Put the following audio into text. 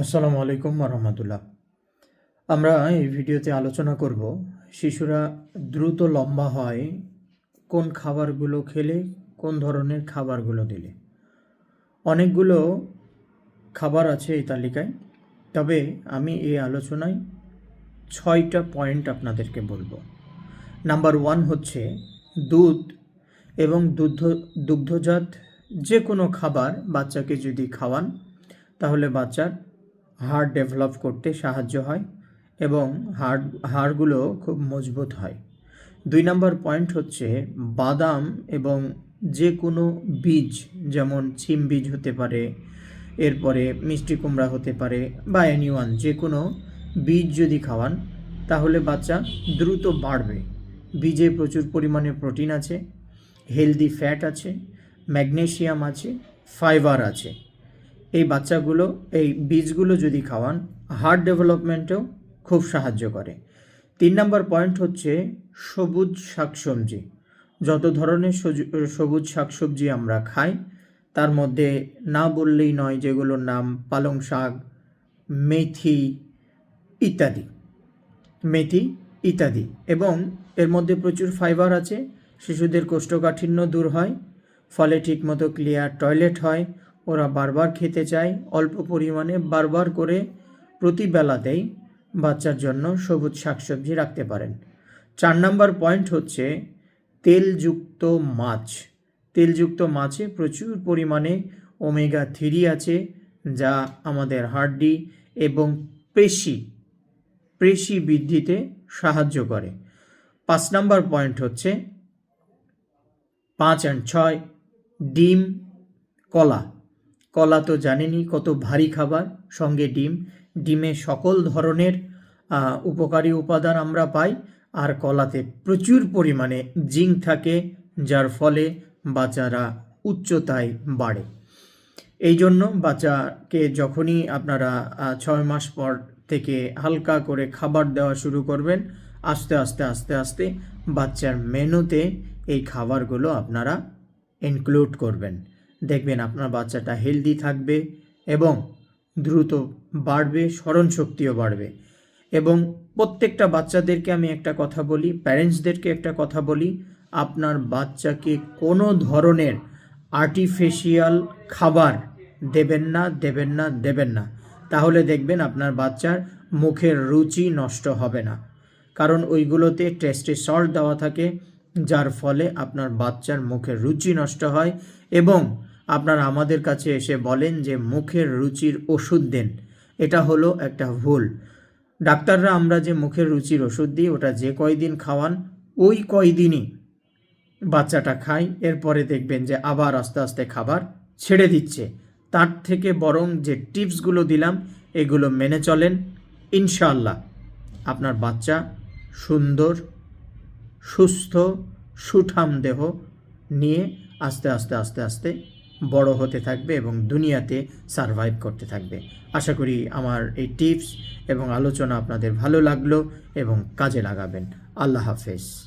আসসালামু আলাইকুম রহমতুল্লাহ। আমরা এই ভিডিওতে আলোচনা করব শিশুরা দ্রুত লম্বা হয় কোন খাবারগুলো খেলে, কোন ধরনের খাবারগুলো দিলে। অনেকগুলো খাবার আছে এই তালিকায়, তবে আমি এই আলোচনায় ছয়টা পয়েন্ট আপনাদেরকে বলব। নাম্বার ওয়ান হচ্ছে দুধ এবং দুগ্ধ, দুগ্ধজাত যে কোনো খাবার বাচ্চাকে যদি খাওয়ান, তাহলে বাচ্চার হাড় ডেভেলপ করতে সাহায্য হয় এবং হাড়, হাড়গুলো খুব মজবুত হয়। দুই নম্বর পয়েন্ট হচ্ছে বাদাম এবং যে কোনো বীজ, যেমন সিম বীজ হতে পারে, এরপরে মিষ্টি কুমড়া হতে পারে বা অ্যানিওয়ান যে কোনো বীজ যদি খাওয়ান, তাহলে বাচ্চা দ্রুত বাড়বে। বীজে প্রচুর পরিমাণে প্রোটিন আছে, হেলদি ফ্যাট আছে, ম্যাগনেশিয়াম আছে, ফাইবার আছে। এই বাচ্চাগুলো, এই বীজগুলো যদি খাওয়ান, হার্ট ডেভেলপমেন্টেও খুব সাহায্য করে। তিন নম্বর পয়েন্ট হচ্ছে সবুজ শাকসবজি। যত ধরনের সবুজ শাকসবজি আমরা খাই, তার মধ্যে না বললেই নয় যেগুলোর নাম পালং শাক, মেথি ইত্যাদি মেথি ইত্যাদি। এবং এর মধ্যে প্রচুর ফাইবার আছে, শিশুদের কোষ্ঠকাঠিন্য দূর হয়, ফলে ঠিকমতো ক্লিয়ার টয়লেট হয় ওরা বারবার খেতে চায়, অল্প পরিমাণে বারবার করে প্রতি বেলাতেই বাচ্চার জন্য সবুজ শাকসবজি রাখতে পারেন। চার নম্বর পয়েন্ট হচ্ছে তেলযুক্ত মাছ। তেলযুক্ত মাছে প্রচুর পরিমাণে ওমেগা থ্রি আছে, যা আমাদের হাড্ডি এবং পেশি পেশি বৃদ্ধিতে সাহায্য করে। পাঁচ নম্বর পয়েন্ট হচ্ছে পাঁচ অ্যান্ড ছয় ডিম, কলা। কলা তো জানেনই, কত ভারী খাবার, সঙ্গে ডিম। ডিমে সকল ধরনের উপকারী উপাদান আমরা পাই, আর কলাতে প্রচুর পরিমাণে জিঙ্ক থাকে, যার ফলে বাচ্চারা উচ্চতায় বাড়ে। এই জন্য বাচ্চাকে যখনই আপনারা ছয় মাস পর থেকে হালকা করে খাবার দেওয়া শুরু করবেন, আস্তে আস্তে আস্তে আস্তে বাচ্চার মেনুতে এই খাবারগুলো আপনারা ইনক্লুড করবেন। দেখবেন আপনার বাচ্চাটা হেলদি থাকবে এবং দ্রুত বাড়বে স্মরণ শক্তিও বাড়বে। এবং প্রত্যেকটা বাচ্চাদেরকে আমি একটা কথা বলি প্যারেন্টসদেরকে একটা কথা বলি, আপনার বাচ্চাকে কোনো ধরনের আর্টিফিশিয়াল খাবার দেবেন না দেবেন না দেবেন না। তাহলে দেখবেন আপনার বাচ্চার মুখের রুচি নষ্ট হবে না। কারণ ওইগুলোতে টেস্টে সল্ট দেওয়া থাকে যার ফলে আপনার বাচ্চার মুখের রুচি নষ্ট হয় এবং আপনার আমাদের কাছে এসে বলেন যে মুখের রুচির ওষুধ দেন। এটা হলো একটা ভুল। ডাক্তাররা আমরা যে মুখের রুচির ওষুধ দিই, ওটা যে কয়দিন খাওয়ান, ওই কয়দিনই বাচ্চাটা খায়। এরপরে দেখবেন যে আবার আস্তে আস্তে খাবার ছেড়ে দিচ্ছে। তার থেকে বরং যে টিপসগুলো দিলাম, এগুলো মেনে চলেন। ইনশাল্লাহ আপনার বাচ্চা সুন্দর সুস্থ সুঠাম দেহ নিয়ে আস্তে আস্তে আস্তে আস্তে বড় হতে থাকবে এবং দুনিয়াতে সারভাইভ করতে থাকবে। আশা করি আমার এই টিপস এবং আলোচনা আপনাদের ভালো লাগল এবং কাজে লাগাবেন। আল্লাহ হাফেজ।